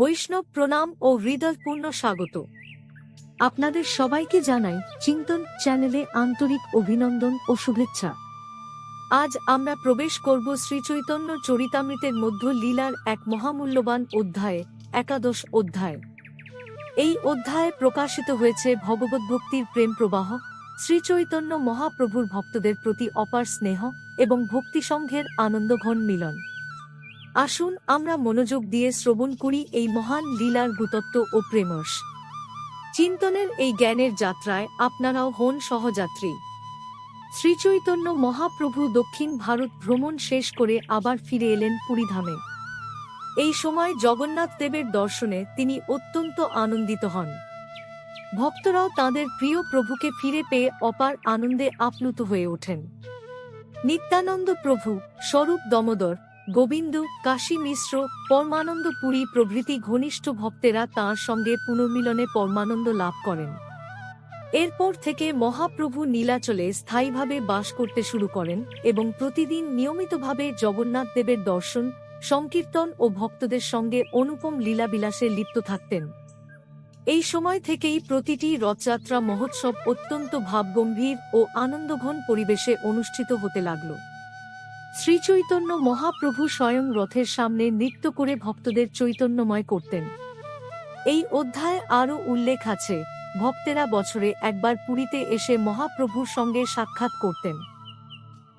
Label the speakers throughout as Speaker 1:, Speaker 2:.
Speaker 1: বৈষ্ণব প্রণাম ও হৃদয়পূর্ণ স্বাগত। আপনাদের সবাইকে জানাই চিন্তন চ্যানেলে আন্তরিক অভিনন্দন ও শুভেচ্ছা। আজ আমরা প্রবেশ করব শ্রীচৈতন্য চরিতামৃতের মধ্য লীলার এক মহামূল্যবান অধ্যায়ে, একাদশ অধ্যায়। এই অধ্যায়ে প্রকাশিত হয়েছে ভগবদ্ভক্তির প্রেম প্রবাহ শ্রীচৈতন্য মহাপ্রভুর ভক্তদের প্রতি অপার স্নেহ এবং ভক্তিসংঘের আনন্দঘন মিলন। আসুন আমরা মনোযোগ দিয়ে শ্রবণ করি এই মহান লীলার গুতত্ব ও প্রেমস। চিন্তনের এই জ্ঞানের যাত্রায় আপনারাও হন সহযাত্রী। শ্রীচৈতন্য মহাপ্রভু দক্ষিণ ভারত ভ্রমণ শেষ করে আবার ফিরে এলেন পুরীধামে। এই সময় জগন্নাথ দেবের দর্শনে তিনি অত্যন্ত আনন্দিত হন। ভক্তরাও তাদের প্রিয় প্রভুকে ফিরে পেয়ে অপার আনন্দে আপ্লুত হয়ে ওঠেন। নিত্যানন্দ প্রভু স্বরূপ দমোদর গোবিন্দ, কাশী মিশ্র, পরমানন্দ পুরী প্রভৃতি ঘনিষ্ঠ ভক্তেরা তাঁর সঙ্গে পুনর্মিলনে পরমানন্দ লাভ করেন। এরপর থেকে মহাপ্রভু নীলাচলে স্থায়ীভাবে বাস করতে শুরু করেন এবং প্রতিদিন নিয়মিতভাবে জগন্নাথ দেবের দর্শন, সংকীর্তন ও ভক্তদের সঙ্গে অনুপম লীলাবিলাসে লিপ্ত থাকতেন। এই সময় থেকেই প্রতিটি রথযাত্রা মহোৎসব অত্যন্ত ভাবগম্ভীর ও আনন্দঘন পরিবেশে অনুষ্ঠিত হতে লাগল। শ্রীচৈতন্য মহাপ্রভু স্বয়ং রথের সামনে নৃত্য করে ভক্তদের চৈতন্যময় করতেন। এই অধ্যায়ে আরও উল্লেখ আছে। ভক্তেরা বছরে একবার পুরীতে এসে মহাপ্রভুর সঙ্গে সাক্ষাৎ করতেন।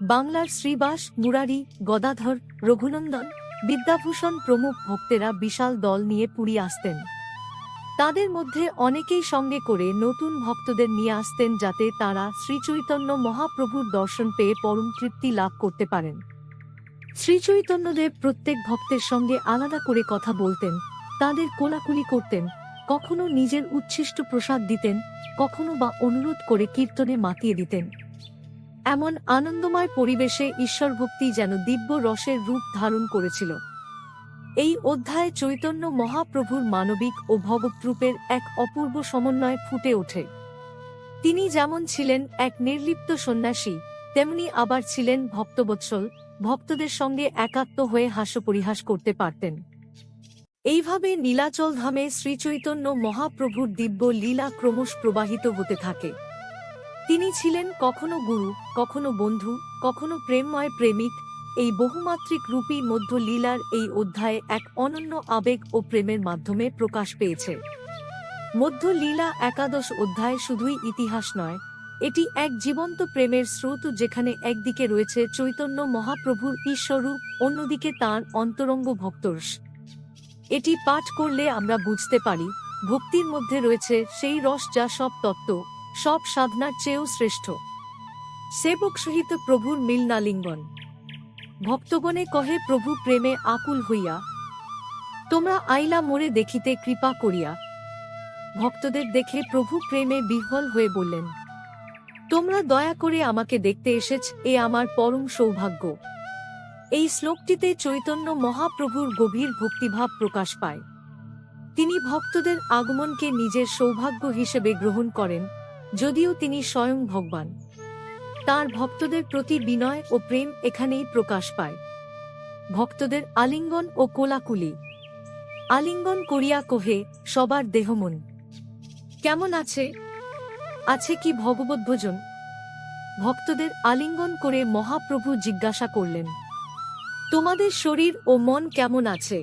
Speaker 1: বাংলার শ্রীবাস, মুরারি, গদাধর, রঘুনন্দন, বিদ্যাভূষণ প্রমুখ ভক্তেরা বিশাল দল নিয়ে পুরী আসতেন। তাদের মধ্যে অনেকেই সঙ্গে করে নতুন ভক্তদের নিয়ে আসতেন যাতে তারা শ্রীচৈতন্য মহাপ্রভুর দর্শন পেয়ে পরম তৃপ্তি লাভ করতে পারেন। শ্রীচৈতন্যদেব প্রত্যেক ভক্তের সঙ্গে আলাদা করে কথা বলতেন, তাদের কোলাকুলি করতেন, কখনো নিজের উচ্ছিষ্ট প্রসাদ দিতেন, কখনো বা অনুরোধ করে কীর্তনে মাতিয়ে দিতেন। এমন আনন্দময় পরিবেশে ঈশ্বর ভক্তি যেন দিব্য রসের রূপ ধারণ করেছিল। এই অধ্যায়ে চৈতন্য মহাপ্রভুর মানবিক ও ভগবদ্রূপের এক অপূর্ব সমন্বয় ফুটে ওঠে। তিনি যেমন ছিলেন এক নির্লিপ্ত সন্ন্যাসী, তেমনি আবার ছিলেন ভক্তবৎসল, ভক্তদের সঙ্গে একাত্ম হয়ে হাস্যপরিহাস করতে পারতেন। এইভাবে নীলাচল ধামে শ্রীচৈতন্য মহাপ্রভুর দিব্য লীলা ক্রমশ প্রবাহিত হতে থাকে। তিনি ছিলেন কখনো গুরু, কখনো বন্ধু, কখনো প্রেমময় প্রেমিক এই বহুমাত্রিক রূপী মধ্য লীলার এই অধ্যায়ে এক অনন্য আবেগ ও প্রেমের মাধ্যমে প্রকাশ পেয়েছে। মধ্য লীলা একাদশ অধ্যায় শুধুই ইতিহাস নয়, এটি এক জীবন্ত প্রেমের স্রোত যেখানে একদিকে রয়েছে চৈতন্য মহাপ্রভুর ঈশ্বরূপ অন্যদিকে তাঁর অন্তরঙ্গ ভক্তর্ষ এটি পাঠ করলে আমরা বুঝতে পারি, ভক্তির মধ্যে রয়েছে সেই রস যা সব তত্ত্ব, সব সাধনার চেয়েও শ্রেষ্ঠ। সেবক সহিত প্রভুর মিলনালিঙ্গন। ভক্তগণে কহে, প্রভু প্রেমে আকুল হইয়া, তোমরা আইলা মোরে দেখিতে কৃপা করিয়া। ভক্তদের দেখে প্রভু প্রেমে বিহ্বল হয়ে বললেন, তোমরা দয়া করে আমাকে দেখতে এসেছ, এ আমার পরম সৌভাগ্য। এই শ্লোকটিতে চৈতন্য মহাপ্রভুর গভীর ভক্তিভাব প্রকাশ পায়। তিনি ভক্তদের আগমনকে নিজের সৌভাগ্য হিসেবে গ্রহণ করেন, যদিও তিনি স্বয়ং ভগবান। তার ভক্তদের প্রতি বিনয় ও প্রেম এখানেই প্রকাশ পায়। ভক্তদের আলিঙ্গন ও কোলাকুলি। আলিঙ্গন করিয়া কহে সবার দেহমন। কেমন আছে? আছে কি ভগবত ভোজন? ভক্তদের আলিঙ্গন করে মহাপ্রভু জিজ্ঞাসা করলেন, তোমাদের শরীর ও মন কেমন আছে?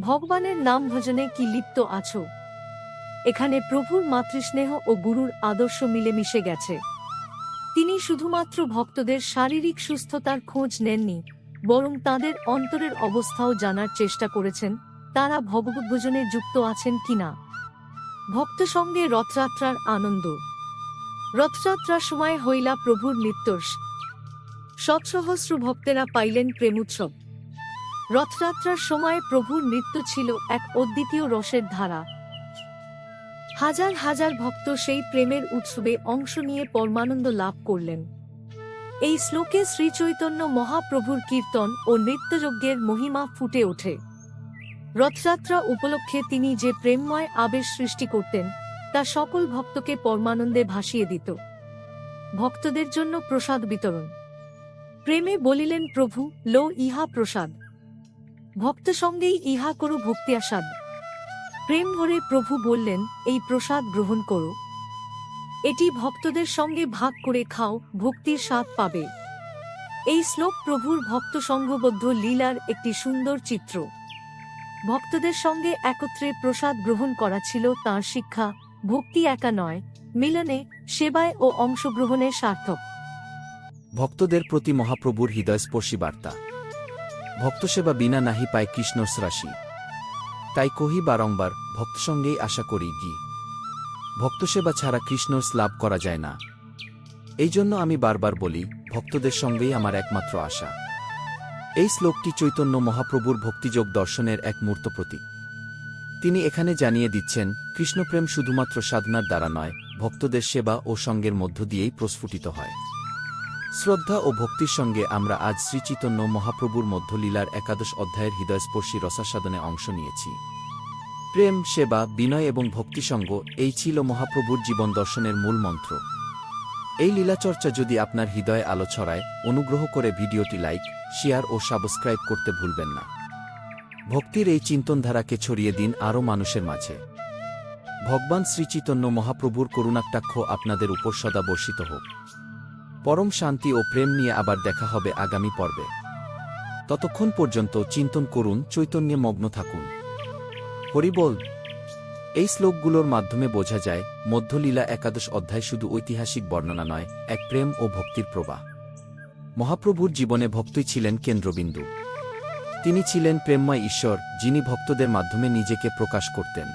Speaker 1: ভগবানের নাম ভজনে কি লিপ্ত আছো? এখানে প্রভুর মাতৃস্নেহ ও গুরুর আদর্শ মিলেমিশে গেছে। তিনি শুধুমাত্র ভক্তদের শারীরিক সুস্থতার খোঁজ নেননি, বরং তাদের অন্তরের অবস্থাও জানার চেষ্টা করেছেন, তারা ভগবদ্ভোজনে যুক্ত আছেন কিনা। ভক্ত সঙ্গে রথযাত্রার আনন্দ। রথযাত্রার সময় হইলা প্রভুর নৃত্যর্ষ। শতসহস্র ভক্তেরা পাইলেন প্রেমোৎসব। রথযাত্রার সময় প্রভুর নৃত্য ছিল এক অদ্বিতীয় রসের ধারা। হাজার হাজার ভক্ত সেই প্রেমের উৎসবে অংশ নিয়ে পরমানন্দ লাভ করলেন। এই শ্লোকে শ্রীচৈতন্য মহাপ্রভুর কীর্তন ও নৃত্যযজ্ঞের মহিমা ফুটে ওঠে। রথযাত্রা উপলক্ষে তিনি যে প্রেমময় আবেশ সৃষ্টি করতেন, তা সকল ভক্তকে পরমানন্দে ভাসিয়ে দিত। ভক্তদের জন্য প্রসাদ বিতরণ। প্রেমে বলিলেন, প্রভু লো ইহা প্রসাদ। ভক্ত সঙ্গেই ইহা করু ভক্তি আসাদ। প্রেম ভরে প্রভু বললেন, এই প্রসাদ গ্রহণ করো। এটি ভক্তদের সঙ্গে ভাগ করে খাও, ভক্তির স্বাদ পাবে। এই শ্লোক প্রভুর ভক্ত সংঘবদ্ধ লীলার একটি সুন্দর চিত্র। ভক্তদের সঙ্গে একত্রে প্রসাদ গ্রহণ করা ছিল তাঁর শিক্ষা, ভক্তি একা নয়, মিলনে, সেবায় ও অংশগ্রহণের সার্থক।
Speaker 2: ভক্তদের প্রতি মহাপ্রভুর হৃদয়স্পর্শী বার্তা। ভক্তসেবা বিনা নাহি পায় কৃষ্ণর রাশি তাই কহি বারংবার ভক্তসঙ্গেই আশা করি গি। ভক্তসেবা ছাড়া কৃষ্ণর লাভ করা যায় না। এই জন্য আমি বারবার বলি, ভক্তদের সঙ্গেই আমার একমাত্র আশা। এই শ্লোকটি চৈতন্য মহাপ্রভুর ভক্তিযোগ দর্শনের এক মূর্ত প্রতীক। তিনি এখানে জানিয়ে দিচ্ছেন, কৃষ্ণপ্রেম শুধুমাত্র সাধনার দ্বারা নয়, ভক্তদের সেবা ও সঙ্গের মধ্য দিয়েই প্রস্ফুটিত হয়। শ্রদ্ধা ও ভক্তির সঙ্গে আমরা আজ শ্রীচৈতন্য মহাপ্রভুর মধ্যলীলার একাদশ অধ্যায়ের হৃদয়স্পর্শী রসাস্বাদনে অংশ নিয়েছি। প্রেম, সেবা, বিনয় এবং ভক্তিসঙ্গ এই ছিল মহাপ্রভুর জীবন দর্শনের মূল মন্ত্র। এই লীলাচর্চা যদি আপনার হৃদয়ে আলো ছড়ায়, অনুগ্রহ করে ভিডিওটি লাইক, শেয়ার ও সাবস্ক্রাইব করতে ভুলবেন না। ভক্তির এই চিন্তনধারাকে ছড়িয়ে দিন আরও মানুষের মাঝে। ভগবান শ্রীচৈতন্য মহাপ্রভুর করুণাকটাক্ষ আপনাদের উপর সদা বর্ষিত হোক। পরম শান্তি ও প্রেম নিয়ে আবার দেখা হবে আগামী পর্বে। ততক্ষণ পর্যন্ত চিন্তন করুন, চৈতন্যে মগ্ন থাকুন। হরিবল এই শ্লোকগুলোর মাধ্যমে বোঝা যায়, মধ্যলীলা একাদশ অধ্যায় শুধু ঐতিহাসিক বর্ণনা নয়, এক প্রেম ও ভক্তির প্রবাহ। মহাপ্রভুর জীবনে ভক্তই ছিলেন কেন্দ্রবিন্দু। তিনি ছিলেন প্রেমময় ঈশ্বর, যিনি ভক্তদের মাধ্যমে নিজেকে প্রকাশ করতেন।